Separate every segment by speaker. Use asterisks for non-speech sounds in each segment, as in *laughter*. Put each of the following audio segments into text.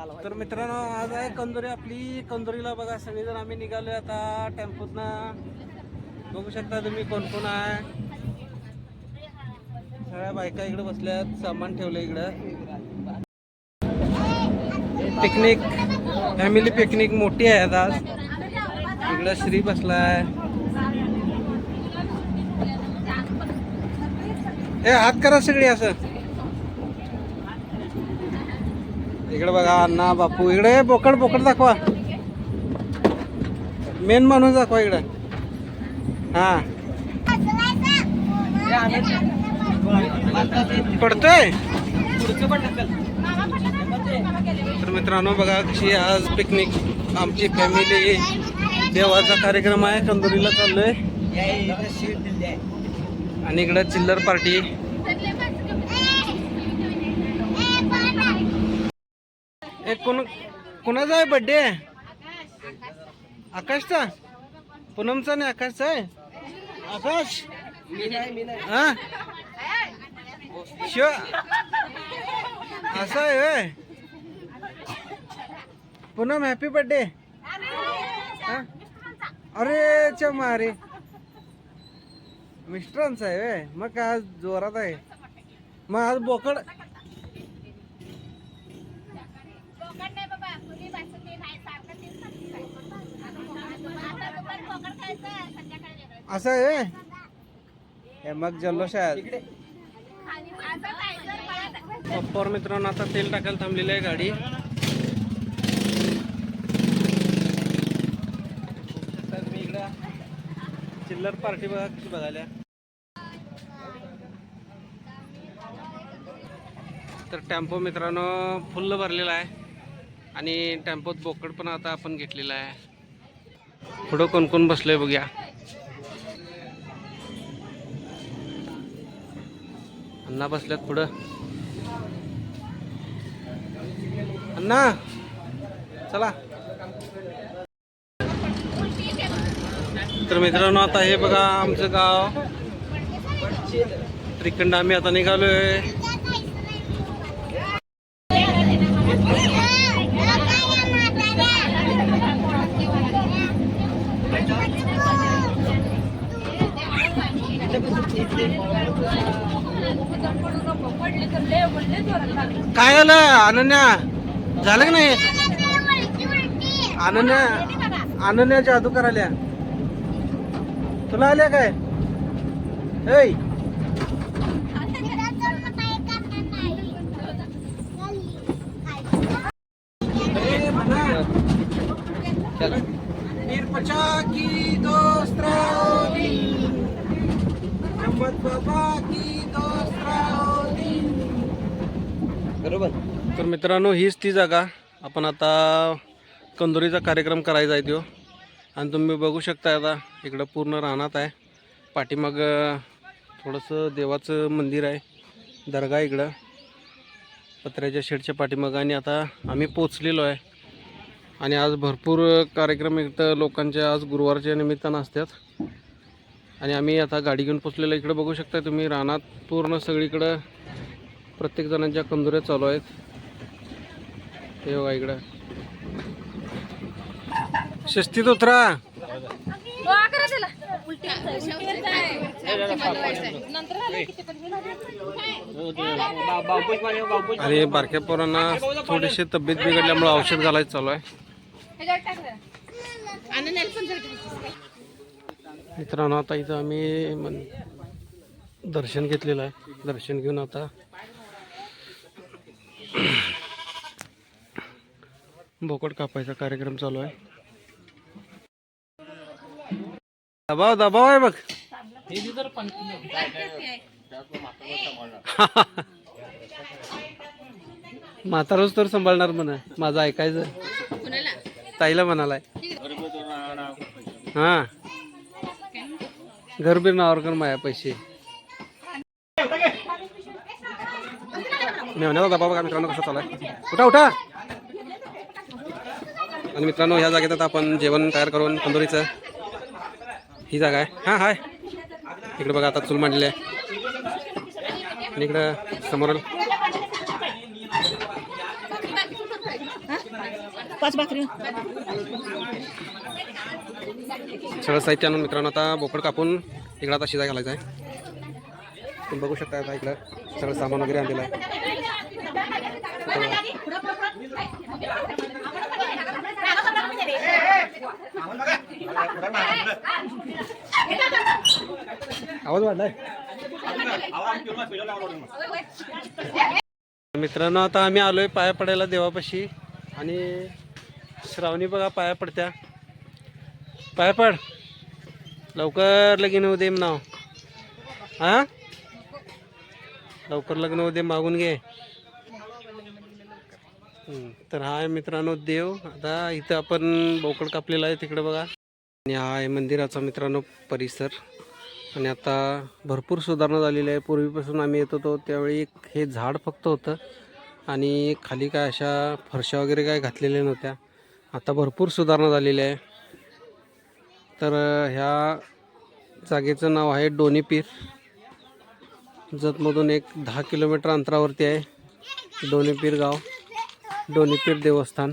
Speaker 1: तर मित्रांनो आज आहे कंदोरी आपली. कंदोरीला बघा सगळेजण आम्ही निघालोय आता टेम्पोतनं. बघू शकता तुम्ही कोण कोण आहे. सगळ्या बायका इकडे बसल्यात सामान ठेवलं इकडं. पिकनिक फॅमिली पिकनिक मोठी आहे आता. आज इकडं श्री बसलाय. हे हात करा सगळी असं. इकडे बघा अण्णा बापू. इकडे बोकड बोकड दाखवा. मेन माणूस दाखवा इकडे. हा. पडतोय? तर मित्रांनो बघा कशी आज पिकनिक आमची फॅमिली देवाचा कार्यक्रम आहे. कंदुरीला चाललोय. आणि इकडे चिल्लर पार्टी कोण कोणाचा आहे बड्डे आकाशचा? पूनमचा नाही आकाशचा आहे? आकाश? हा? शिव असं आहे होय? पूनम हॅपी बड्डे अरे चमा अरे. मिस्टरांचा आहे होय? मग काय आज जोरात आहे. मग आज बोकड असं आहे? हे मग जल्लोष आहे? पप्पावर मित्रांनो आता तेल टाकायला थांबलेली आहे गाडी. तर मी इकडं चिल्लर पार्टी बघा कशी बघायला. तर टेम्पो मित्रांनो फुल्ल भरलेला आहे. आणि टेम्पोत बोकड पण आता आपण घेतलेला आहे. पुढं कोण कोण बसलंय बघूया. अण्णा बसल्यात पुढं. अण्णा चला. तर मित्रांनो आता हे बघा आमचं गाव. त्रिकंड आम्ही आता निघालोय. अनन्या झालं की नाही? अनन्या अनन्या जादू करायला. तुला आल्या काय? ऐ. पचा की दोस्त बाबा की दोस्त राहोगी बरोबर. तर मित्रांनो हीच ती जागा. आपण आता कंदोरीचा कार्यक्रम करायचा आहे तो. आणि तुम्ही बघू शकता आता इकडं पूर्ण रानात आहे. पाठीमाग थोडंसं देवाचं मंदिर आहे. दर्गा इकडं. पत्र्याच्या शेडच्या पाठीमागं. आणि आता आम्ही पोचलेलो आहे. आणि आज भरपूर कार्यक्रम इथं लोकांच्या आज गुरुवारच्या निमित्तानं असतात. आणि आम्ही आता गाडी घेऊन पोचलेलो इकडं बघू शकता तुम्ही रानात पूर्ण सगळीकडं प्रत्येक जणांच्या कंदुऱ्या चालू आहेत. हे बघा इकडं. शिस्तीत उतरा. आणि बारक्या पोरांना थोडीशी तब्येत बिघडल्यामुळे औषध घालायचं चालू आहे. मित्रांनो आता इथं आम्ही मन- दर्शन घेतलेलं आहे. दर्शन घेऊन आता बोकड कापायचा कार्यक्रम चालू आहे. दबाव दबाव आहे बघ. *laughs* म्हातारोच तर सांभाळणार म्हणा माझं ऐकायचं. ताईला म्हणालाय. हा. घरबीर नावावर कर माया पैसे. मेवण्याचा दबाव का मित्रांनो कसा चालू आहे. उठा उठा. आणि मित्रांनो ह्या जागेत आता आपण जेवण तयार करून तंदुरीचं ही जागा आहे. हां हाय. इकडे बघा आता चूल मांडलेली आहे. आणि इकडं समोर
Speaker 2: पाच भाकरी.
Speaker 1: सगळं साहित्य आणून मित्रांनो आता बोकड कापून इकडं आता शिजाय घालायचं आहे. तुम्ही बघू शकता आता इकडं सगळं सामान वगैरे आणलेलं आहे. आवाज वाढलाय मित्रांनो आता आम्ही आलोय पाया पडायला देवापाशी आणि श्रावणी बघा पाया पडत्या. पाया पड. लवकर लगीन होऊ दे नाव. हा? लवकर लग्न होऊ दे मागून घे. तर हा मित्रांनो देव. आता इथं आपण बोकड कापलेला आहे तिकडे बघा. आणि हा आहे मंदिराचा मित्रांनो परिसर. आणि आता भरपूर सुधारणा झालेली आहे. पूर्वीपासून आम्ही येत होतो त्यावेळी एक हे झाड फक्त होतं. आणि खाली काय अशा फरशा वगैरे काय घातलेल्या नव्हत्या. आता भरपूर सुधारणा झालेली आहे. तर ह्या जागेचं नाव आहे डोनीपीर जतमधून एक दहा किलोमीटर अंतरावरती आहे डोनीपीर गाव डोनीपीर देवस्थान.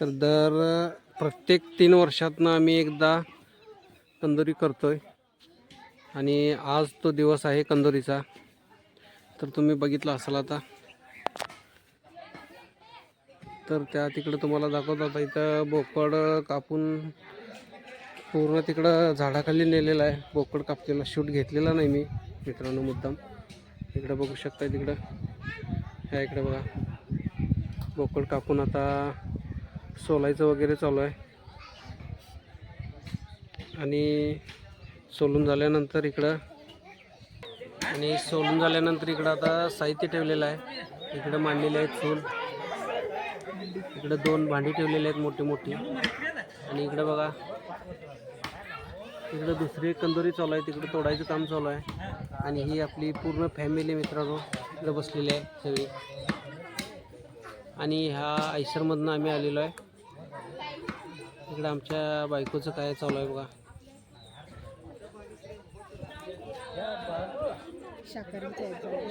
Speaker 1: तर दर प्रत्येक तीन वर्षातनं आम्ही एकदा कंदोरी करतो आहे आणि आज तो दिवस आहे कंदोरीचा. तर तुम्ही बघितला असाल आता. तर त्या तिकडं तुम्हाला दाखवत आता इथं बोकड कापून पूर्ण तिकडं झाडाखाली नेलेला आहे. बोकड कापलेला शूट घेतलेला नाही मी मित्रांनो मुद्दाम. इकडं बघू शकता तिकडं. ह्या इकडं बघा. बोकड कापून आता सोलायचं वगैरे चालू आहे. आणि सोलून झाल्यानंतर इकडं आणि सोलून झाल्यानंतर इकडं आता साहित्य ठेवलेलं आहे. इकडं मांडलेले आहेत चूल इकडं दोन भांडी ठेवलेली आहेत मोठी मोठी. आणि इकडं बघा. इकडं दुसरी कंदोरी चालू आहे. तिकडं तोडायचं काम चालू आहे. आणि ही आपली पूर्ण फॅमिली मित्रांनो इकडं बसलेली आहे सगळी. आणि ह्या ऐसरमधनं आम्ही आलेलो आहे. इकडे आमच्या बायकोचं काय चालू आहे बघा.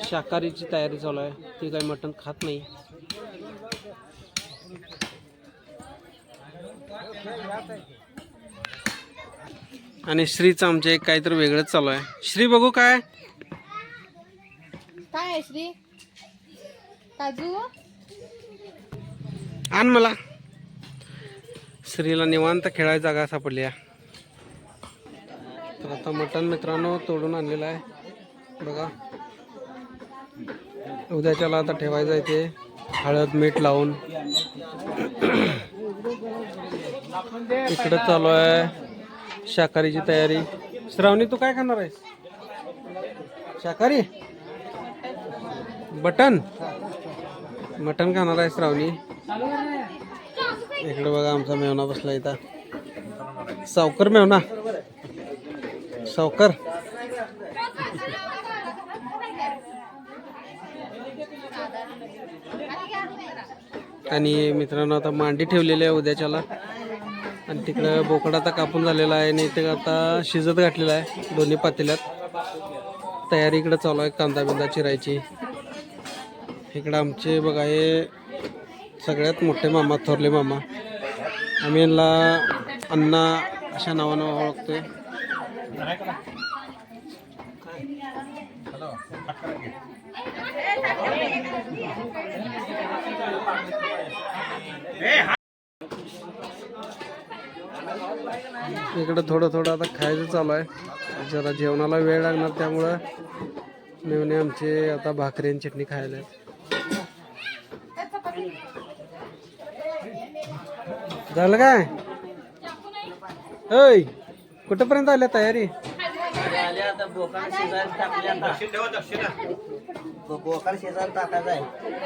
Speaker 1: शाकाहारीची तयारी चालू आहे. ती काही मटण खात नाही. आणि श्रीचं आमच्या एक काहीतरी वेगळंच चालू आहे. श्री बघू काय?
Speaker 2: काय आहे श्री? काजू?
Speaker 1: आण मला. श्रीला निवांत खेळायला जागा सापडली आहे. तर आता मटण मित्रांनो तोडून आणलेलं आहे. बघा. उद्याच्याला आता ठेवायचं आहे ते. हळद मीठ लावून. इकडं चालू आहे शाकाहारीची तयारी. श्रावणी तू काय खाणार आहेस? शाकाहारी? बटन मटन खाणार आहे श्रावणी. इकडे बघा आमचा मेवना बसला इथं. सावकर मेवना सावकर. आणि मित्रांनो आता मांडी ठेवलेली आहे उद्याच्याला. आणि तिकडं बोकड आता कापून झालेला आहे आणि ते आता शिजत घातलेला आहे दोन्ही पातेल्यात. तयारी इकडं चालू आहे कांदा बिंदा चिरायची. इकडं आमचे बघा हे सगळ्यात मोठे मामा थोरले मामा. आम्ही यांना अण्णा अशा नावानं ओळखतोय. इकडं थोडं थोडं आता खायचं चालू आहे. जरा जेवणाला वेळ लागणार त्यामुळं मेवणे आमचे आता भाकरी आणि चटणी खायला झालं काय? होय कुठंपर्यंत आल्या तयारी?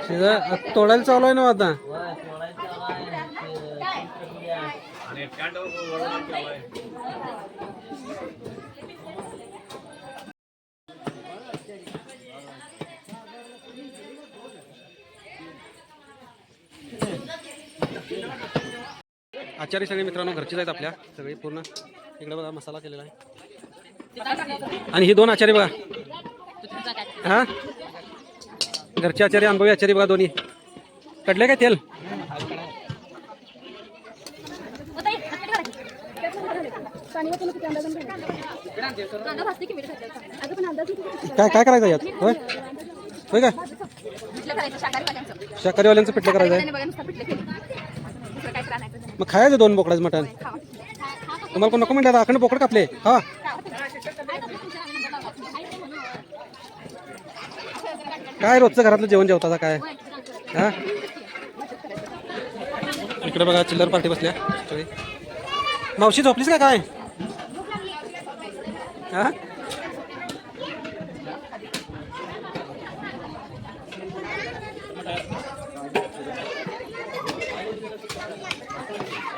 Speaker 3: शेजार आहे
Speaker 1: तोडायला चालू आहे ना आता? आचारी सगळे मित्रांनो घरचीच आहेत आपल्या सगळी पूर्ण. इकडे बघा मसाला केलेला आहे. आणि ही दोन आचारी बघा. हा? घरचे आचारी अनुभवी आचारी बघा दोन्ही. कटले काय तेल? काय काय करायचं यात? होय? होय का शाकाहारीवाल्यांचं पिठलं करायचं? आहे मग खायचं दोन बोकडाचं मटण. तुम्हाला कोण नको म्हणतात आखंड बोकड कापले. हा. काय रोजचं घरातलं जेवण जेवताचा काय? हा? इकडे बघा चिल्लर पार्टी बसल्या. मावशी झोपलीस का काय? हा?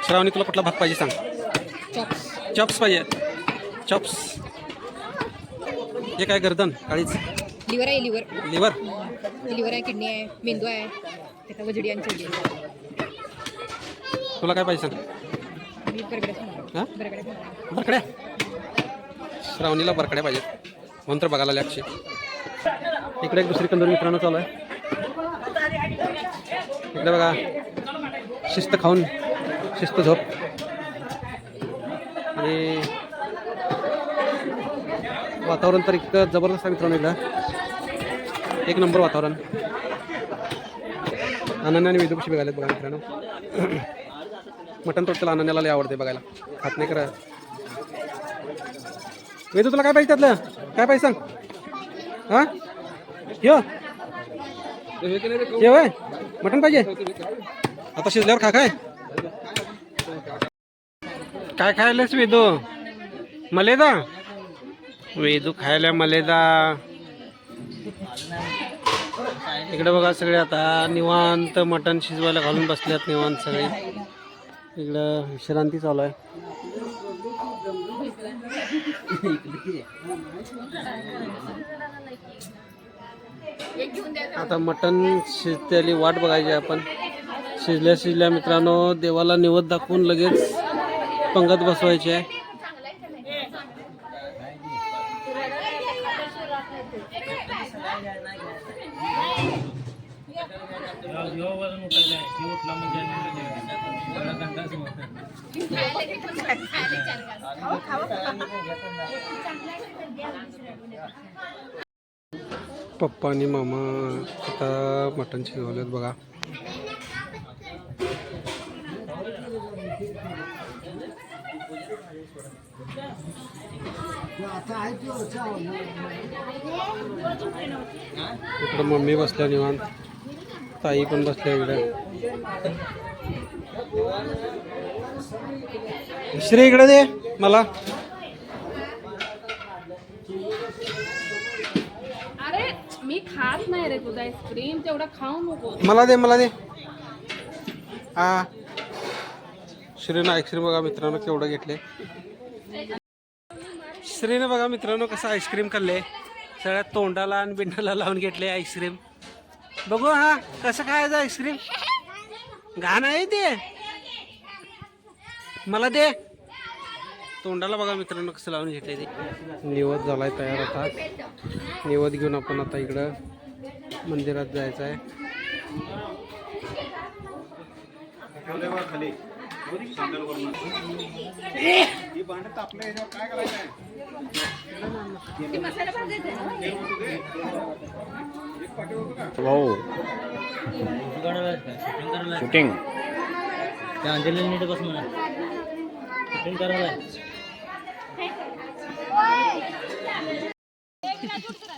Speaker 1: श्रावणी तुला कुठला भाग पाहिजे सांग? चॉप्स पाहिजे. चॉप्स हे काय गर्दन? काळीच.
Speaker 2: लिव्हर आहे लिव्हर
Speaker 1: लिव्हर
Speaker 2: लिव्हर आहे किडनी आहे मेंदू आहे. त्याचा वजडी आणि.
Speaker 1: तुला काय पाहिजे सांग. हा. बरकड्या श्रावणीला बरकड्या पाहिजेत. म्हणून तर बघायला लागशी इकडे एक दुसरी कंदूर मित्रांनो चालू आहे. इकडे बघा. शिस्त खाऊन शिस्त झोप. आणि वातावरण तर इतकं जबरदस्त आहे मित्रांनो इकडं एक नंबर वातावरण. अनन्या आणि विदू कशी बघायला बघा मित्रांनो. मटन टोटल अनन्याला लय आवडते बघायला. खात नाही करा वेदू तुला काय पाहिजे त्यातलं? काय पाहिजे सांग? हा? यो. वय मटन पाहिजे? आता शिजल्यावर खा काय काय खायलास वेदू? मलेदा? वेदू खायला मलेदा. इकडे बघा सगळे आता निवांत मटण शिजवायला घालून बसल्यात निवांत सगळे. इकडं विश्रांती चालू आहे. आता मटण शिजतेली वाट बघायची आपण. शिजल्या शिजल्या मित्रांनो देवाला निवद दाखवून लगेच पंगत बसवायची आहे. पप्पा आणि मामा आता मटण शिजवलेत बघा. इकडं मम्मी बसल्या निवांत. ताई पण बसल्या इकडे. श्री इकडे दे मला.
Speaker 4: अरे मी खात नाही रे तुझा आईस्क्रीम तेवढा खाऊ नको.
Speaker 1: मला दे मला दे. हा श्रीनं आईस्क्रीम बघा मित्रांनो केवढं घेतले श्रीनं बघा मित्रांनो कसं आईस्क्रीम खाल्ले. सगळ्या तोंडाला आणि बिंडाला लावून घेतले आईस्क्रीम बघू हा कसं खायचं आईस्क्रीम घाण आहे ते. मला दे. तोंडाला बघा मित्रांनो कसं लावून घेतले ते. निवद झालाय तयार आता. निवद घेऊन आपण आता इकडं मंदिरात जायचं आहे
Speaker 5: भाऊ शूटिंग त्या अंजली नीट बस म्हणा. शूटिंग करायला.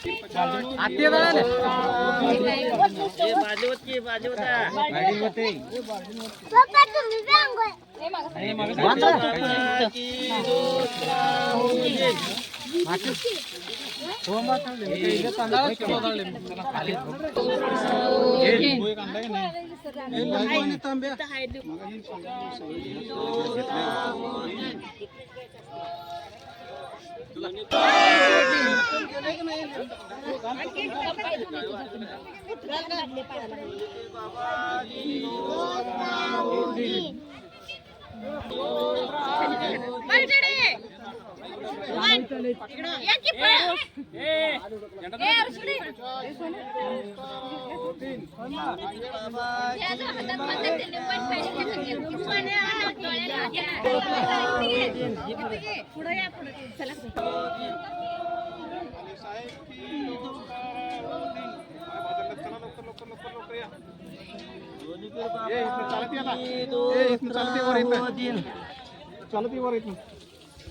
Speaker 5: આતે વાળા ને એ બાજુ કે બાજુ પપ્પા
Speaker 2: તું વિભાંગો એ માગા
Speaker 5: એ માગા કી દોસ્તા હોજે
Speaker 1: માચો સોમા તને એ ઇદે તંદા છો દાલે ખાલી
Speaker 4: એ કોઈ કાંડા
Speaker 1: ને એ લાગવાની તાંબે તો
Speaker 4: હાઈ દે
Speaker 5: तुला चालती वर इथं चालत वर इथं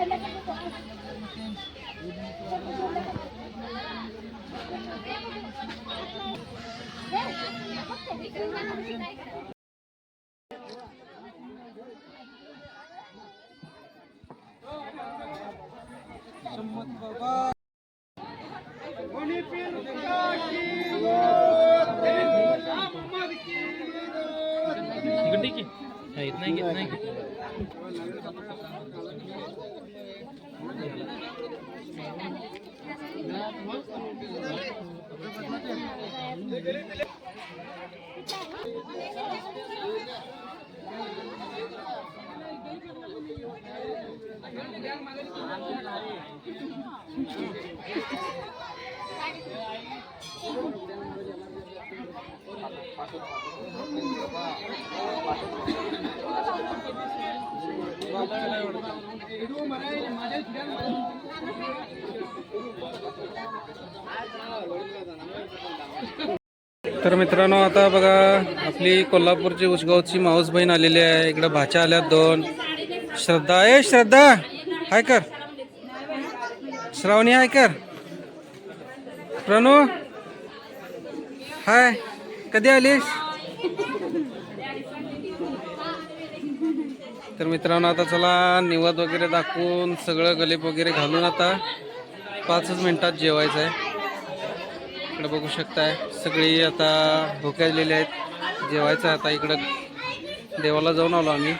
Speaker 5: Thank
Speaker 4: you.
Speaker 5: हा, येत नाही घेत नाही
Speaker 1: तर मित्रांनो आता बघा आपली कोल्हापूरची उसगावची माऊस बहीण आलेली आहे. इकडं भाच्या आल्यात दोन. श्रद्धा ए श्रद्धा! हाय कर. श्रावणी हाय कर. प्रणू हाय. कधी आलीस? तर मित्रांनो आता चला निवद वगैरे दाखवून सगळं गलीप वगैरे घालून आता पाचच मिनिटात जेवायचं आहे इकडे बघू शकताय. सगळी आता भुकायलेली आहेत. जेवायचं आहे आता इकडं. देवाला जाऊन आलो आम्ही.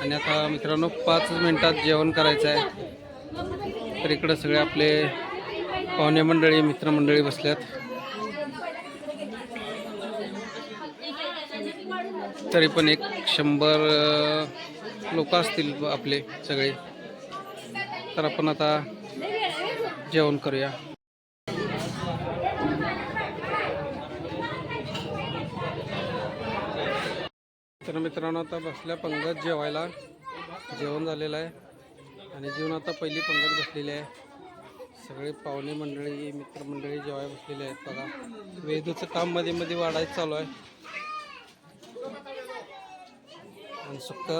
Speaker 1: आणि आता मित्रांनो पाच मिनटात जेवण करायचं आहे. तर इकडं सगळे आपले पाहुणे मंडळी मित्रमंडळी बसल्यात. तरी पण एक शंभर लोक असतील आपले सगळे. तर आपण आता जेवण करूया. तर मित्रांनो आता बसल्या पंगत जेवायला. जेवण झालेलं आहे. आणि जेवण आता पहिली पंगत बसलेली आहे. सगळे पाहुणे मंडळी मित्रमंडळी जेवायला बसलेले आहेत बघा. वेदूचं काममध्ये मध्ये वाढायचं चालू आहे. आणि सुक्क.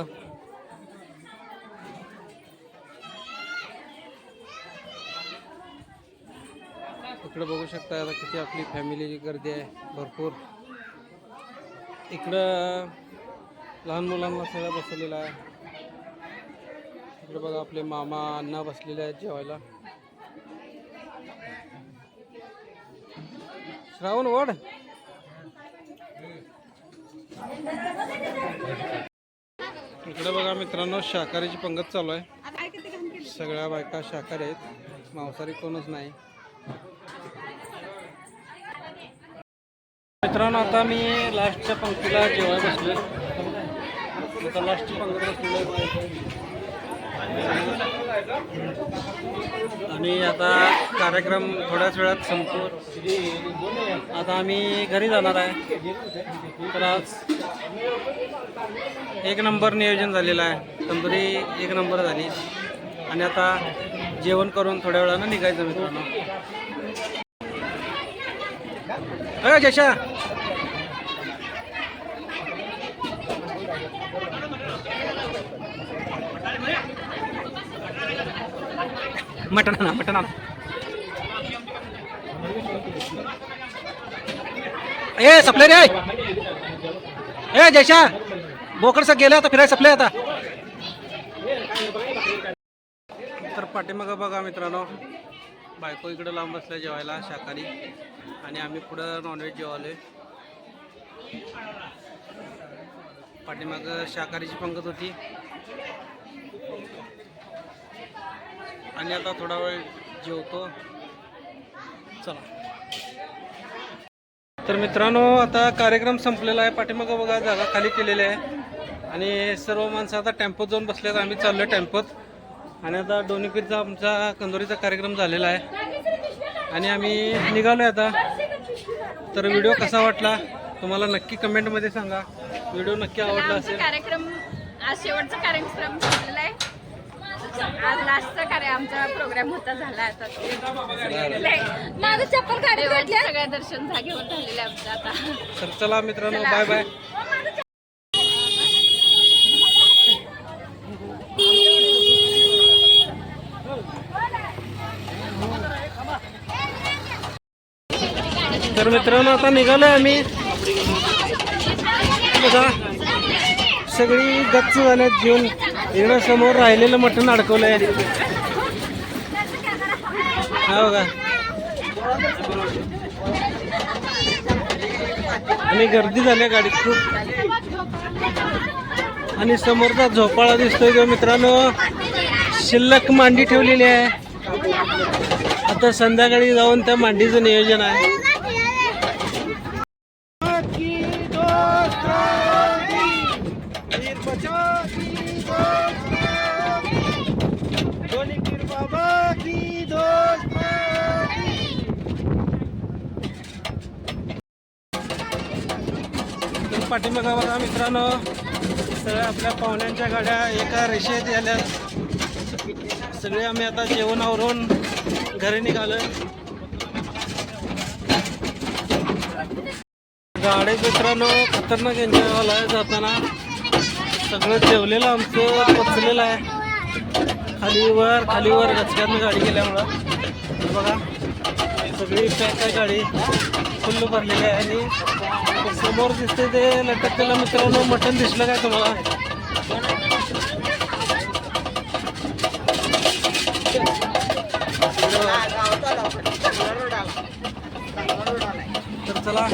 Speaker 1: इकडं बघू शकता आता किती आपली फॅमिलीची गर्दी आहे. भरपूर. इकडं लहान मुलांना सगळं बसवलेलं आहे. इकडे बघा आपले मामा अण्णा बसलेले आहेत जेवायला. श्रावण ओढ इकडे बघा मित्रांनो शाकाहारीची पंगत चालू आहे. सगळ्या बायका शाकाहारी आहेत. मांसाहारी कोणच नाही. मित्रांनो आता मी लास्टच्या पंक्तीला जेवाय बसलो आता लास्ट आणि आता कार्यक्रम थोड्याच वेळात संपतो आता आम्ही घरी जाणार आहे. तर आज एक नंबर नियोजन झालेलं आहे. तंदुरी एक नंबर झाली. आणि आता जेवण करून थोड्या वेळानं निघायचं मित्रांनो. अ जशा. मटण आणा मटण आणा ए सपले रे. ए जयशा बोकड गेलं आता फिराय सपले आता. तर पाठीमागं बघा मित्रांनो बायको इकडं लांब बसल्या जेवायला शाकाहारी. आणि आम्ही पुढं नॉनव्हेज जेवायलो पाठीमागं शाकाहारीची पंगत होती. आणि आता थोडा वेळ जेवतो. चला. तर मित्रांनो आता कार्यक्रम संपलेला आहे. पाठीमागं बघा जागा खाली केलेली आहे. आणि सर्व माणसं आता टेम्पोत जाऊन बसल्यात आम्ही चाललो टेम्पोत आणि आता डोनीपीरचा आमचा कंदोरीचा कार्यक्रम झालेला आहे. आणि आम्ही निघालो आहे आता. तर व्हिडिओ कसा वाटला? तुम्हाला नक्की कमेंटमध्ये सांगा. व्हिडिओ नक्की आवडला असेल.
Speaker 4: कार्यक्रम आज शेवटचा कार्यक्रम झालेला आहे. आज लास्टचा कार्य आमचा प्रोग्राम होता झाला आता माझं चप्पल सगळ्या दर्शन झा- घेऊन झालेलं आहे आमचं आता.
Speaker 1: तर चला मित्रांनो बाय बाय तर मित्रांनो आता निघालोय आम्ही. बघा. सगळी गच्च झाल्यात घेऊन इकडं समोर राहिलेलं मटण अडकवलंय. हो का आणि गर्दी झाली आहे गाडीत खूप. आणि समोरचा झोपाळा दिसतोय तो मित्रांनो शिल्लक मांडी ठेवलेली आहे. आता संध्याकाळी जाऊन त्या मांडीचं नियोजन आहे. पाठिंबा पाठीमागा बघा मित्रांनो? सगळ्या आपल्या पाहुण्यांच्या गाड्या एका रेषेत आल्या सगळे आम्ही आता जेवण आवरून घरी निघालो गाडी मित्रांनो खतरनाक एन्जॉय झाला आहे जाताना. सगळं जेवलेलं आमचं पचलेलं आहे. खालीवर खालीवर खाली गाडी गेल्यामुळं. बघा सगळी पॅक आहे गाडी फुल्ल भरलेली आहे आणि समोर दिसते ते लटकलेलं मित्रांनो मटण दिसलं काय तुम्हाला? तर चला.